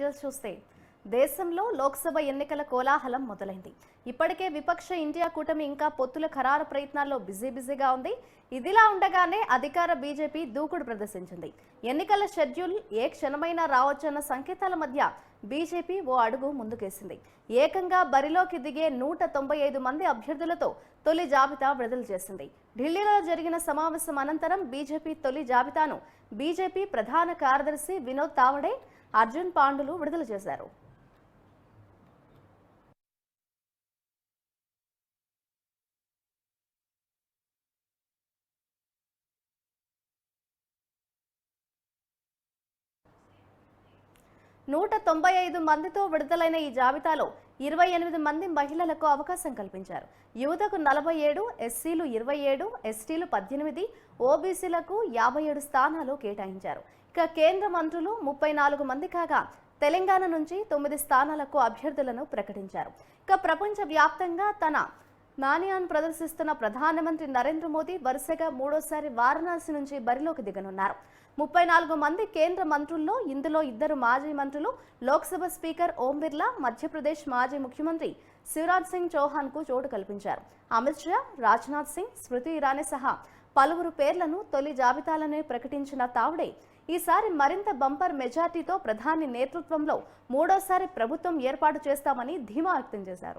Details చూస్తే దేశంలో లోక్సభ ఎన్నికల కోలాహలం మొదలైంది. ఇప్పటికే విపక్ష ఇండియా కూటమి ఇంకా పొత్తుల ఖరారు ప్రయత్నాల్లో బిజీ బిజీగా ఉంది. ఇదిలా ఉండగానే అధికార బీజేపీ దూకుడు ప్రదర్శించింది. ఎన్నికల షెడ్యూల్ ఏ క్షణమైనా రావచ్చన్న సంకేతాల మధ్య బీజేపీ ఓ అడుగు ముందుకేసింది. ఏకంగా బరిలోకి దిగే నూట తొంభై ఐదు మంది అభ్యర్థులతో తొలి జాబితా విడుదల చేసింది. ఢిల్లీలో జరిగిన సమావేశం అనంతరం బీజేపీ తొలి జాబితాను బీజేపీ ప్రధాన కార్యదర్శి వినోద్ తావడే అర్జున్ పాండులు విడుదల చేశారు. నూట తొంభై ఐదు మందితో విడుదలైన ఈ జాబితాలో ఇరవై ఎనిమిది మంది మహిళలకు అవకాశం కల్పించారు. యువతకు నలభై ఏడు ఎస్సీలు ఇరవై ఏడు ఎస్టీలు పద్దెనిమిది ఓబీసీలకు యాభై ఏడు స్థానాలు కేటాయించారు. ఇక కేంద్ర మంత్రులు ముప్పై నాలుగు మంది కాగా తెలంగాణ నుంచి తొమ్మిది స్థానాలకు అభ్యర్థులను ప్రకటించారు. ఇక ప్రపంచ వ్యాప్తంగా తన నాణ్యాన్ని ప్రదర్శిస్తున్న ప్రధానమంత్రి నరేంద్ర మోదీ వరుసగా మూడోసారి వారణాసి నుంచి బరిలోకి దిగనున్నారు. ముప్పై నాలుగు మంది కేంద్ర మంత్రుల్లో ఇందులో ఇద్దరు మాజీ మంత్రులు లోక్సభ స్పీకర్ ఓం బిర్లా మధ్యప్రదేశ్ మాజీ ముఖ్యమంత్రి శివరాజ్ సింగ్ చౌహాన్కు చోటు కల్పించారు. అమిత్ షా రాజ్నాథ్ సింగ్ స్మృతి ఇరానీ సహా పలువురు పేర్లను తొలి జాబితాలనే ప్రకటించిన తావుడే ఈసారి మరింత బంపర్ మెజార్టీతో ప్రధాని నేతృత్వంలో మూడోసారి ప్రభుత్వం ఏర్పాటు చేస్తామని ధీమా వ్యక్తం చేశారు.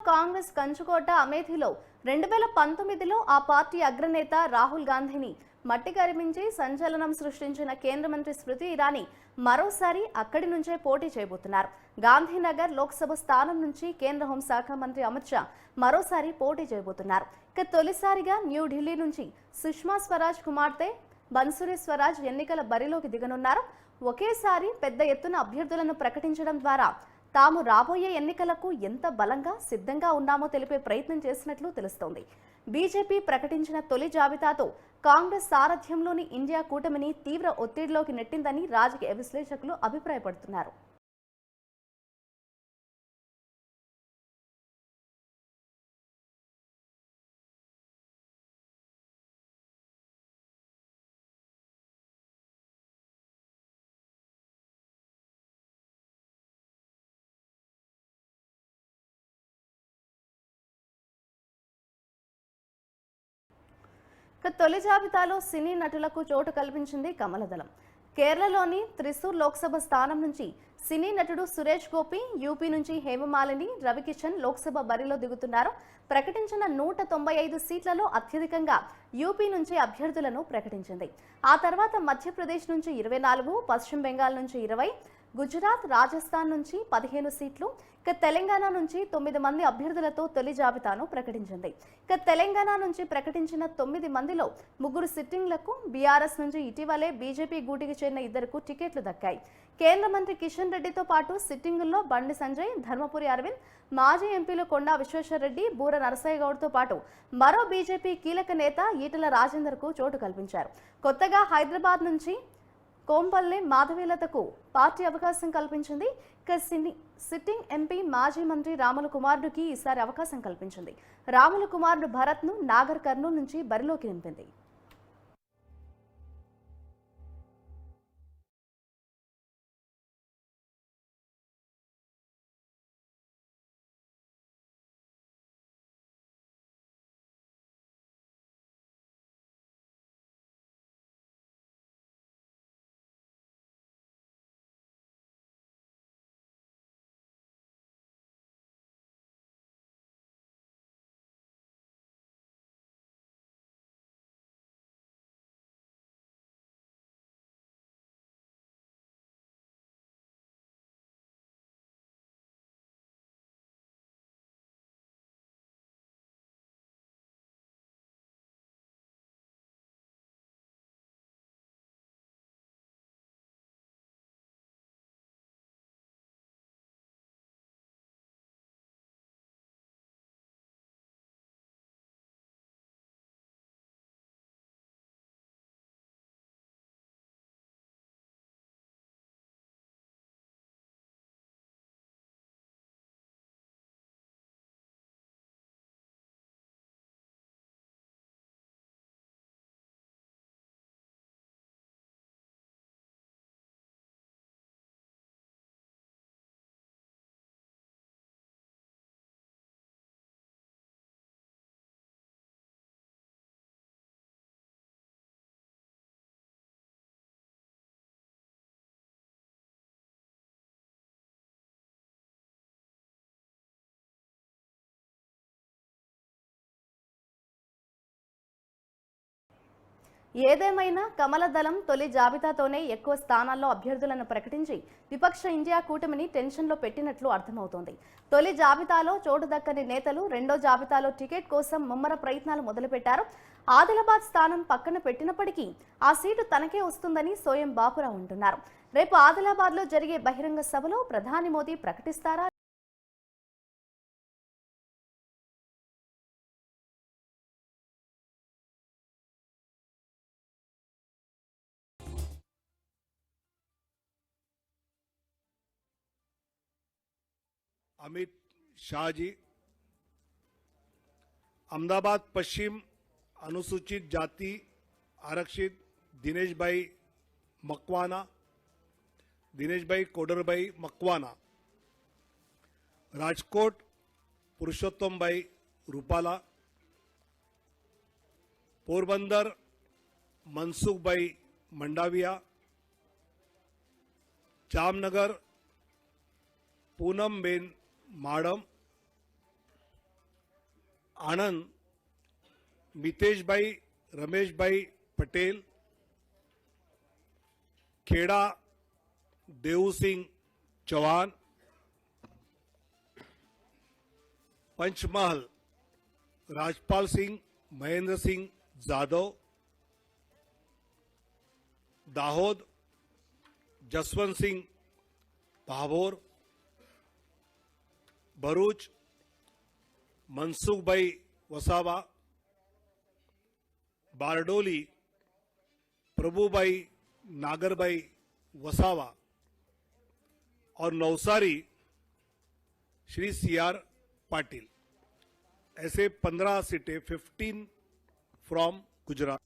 కాంగ్రెస్ కంచుకోట అమేథీలో రెండు వేల పంతొమ్మిదిలో ఆ పార్టీ అగ్రనేత రాహుల్ గాంధీని మట్టి కరిపించి సంచలనం సృష్టించిన కేంద్ర మంత్రి స్మృతి ఇరానీ మరోసారి అక్కడి నుంచే పోటీ చేయబోతున్నారు. గాంధీనగర్ లోక్సభ స్థానం నుంచి కేంద్ర హోంశాఖ మంత్రి అమిత్ షా మరోసారి పోటీ చేయబోతున్నారు. ఇక తొలిసారిగా న్యూఢిల్లీ నుంచి సుష్మా స్వరాజ్ కుమార్తె బన్సురి స్వరాజ్ ఎన్నికల బరిలోకి దిగనున్నారు. ఒకేసారి పెద్ద ఎత్తున అభ్యర్థులను ప్రకటించడం ద్వారా తాము రాబోయే ఎన్నికలకు ఎంత బలంగా సిద్ధంగా ఉన్నామో తెలిపే ప్రయత్నం చేసినట్లు తెలుస్తోంది. బీజేపీ ప్రకటించిన తొలి జాబితాతో కాంగ్రెస్ సారథ్యంలోని ఇండియా కూటమిని తీవ్ర ఒత్తిడిలోకి నెట్టిందని రాజకీయ విశ్లేషకులు అభిప్రాయపడుతున్నారు. తొలి జాబితాలో సినీ నటులకు చోటు కల్పించింది కమలదళం కేరళలోని త్రిశూర్ లోక్సభ స్థానం నుంచి సినీ నటుడు సురేష్ గోపి యూపీ నుంచి హేమమాలిని రవికిషన్ లోక్సభ బరిలో దిగుతున్నారు. ప్రకటించిన నూట తొంభై ఐదు సీట్లలో అత్యధికంగా యూపీ నుంచి అభ్యర్థులను ప్రకటించింది. ఆ తర్వాత మధ్యప్రదేశ్ నుంచి ఇరవై నాలుగు పశ్చిమ బెంగాల్ నుంచి ఇరవై గుజరాత్ రాజస్థాన్ నుంచి పదిహేను సీట్లు ఇక తెలంగాణ నుంచి తొమ్మిది మంది అభ్యర్థులతో తొలి జాబితాను ప్రకటించింది. ఇక తెలంగాణ నుంచి ప్రకటించిన తొమ్మిది మందిలో ముగ్గురు సిట్టింగ్లకు బీఆర్ఎస్ నుంచి ఇటీవలే బీజేపీ గూటికి చేరిన ఇద్దరుకు టికెట్లు దక్కాయి. కేంద్ర మంత్రి కిషన్ రెడ్డితో పాటు సిట్టింగుల్లో బండి సంజయ్ ధర్మపురి అరవింద్ మాజీ ఎంపీలు కొండా విశ్వేశ్వరరెడ్డి బూర నరసయ్య గౌడ్తో పాటు మరో బీజేపీ కీలక నేత ఈటల రాజేందర్కు చోటు కల్పించారు. కొత్తగా హైదరాబాద్ నుంచి కోంపల్లి మాధవీలతకు పార్టీ అవకాశం కల్పించింది. ఇక సినీ సిట్టింగ్ ఎంపీ మాజీ మంత్రి రాముల కుమారుడికి ఈసారి అవకాశం కల్పించింది. రాముల కుమారుడు భరత్ను నాగర్ కర్నూలు నుంచి బరిలోకి నింపింది. ఏదేమైనా కమల దళం తొలి జాబితాతోనే ఎక్కువ స్థానాల్లో అభ్యర్థులను ప్రకటించి విపక్ష ఇండియా కూటమిని టెన్షన్లో పెట్టినట్లు అర్థమవుతోంది. తొలి జాబితాలో చోటు దక్కని నేతలు రెండో జాబితాలో టికెట్ కోసం ముమ్మర ప్రయత్నాలు మొదలుపెట్టారు. ఆదిలాబాద్ స్థానం పక్కన పెట్టినప్పటికీ ఆ సీటు తనకే వస్తుందని సోయం బాపురావు అంటున్నారు. రేపు ఆదిలాబాద్లో జరిగే బహిరంగ సభలో ప్రధాని మోదీ ప్రకటిస్తారా अमित शाह जी अहमदाबाद पश्चिम अनुसूचित जाति आरक्षित दिनेश भाई मकवाना दिनेश भाई कोडरभाई मकवाना, राजकोट पुरुषोत्तम भाई रूपाला, पोरबंदर मनसुख भाई मंडाविया, जामनगर पूनमबेन माडम आनंद मितेशबाई रमेशभाई पटेल खेड़ा देवसिंह चव्हाण पंचमहल राजपाल सिंग महेंद्र सिंग जाधव दाहोद जसवंत सिंग भाभोर ભરૂચ મનસુખભાઈ વસાવા બારડોલી प्रभुभाई नागरभाई वसावा और नवसारी श्री सी आर पाटिल ऐसे पंद्रह सीटें फिफ्टीन फ्रॉम गुजरात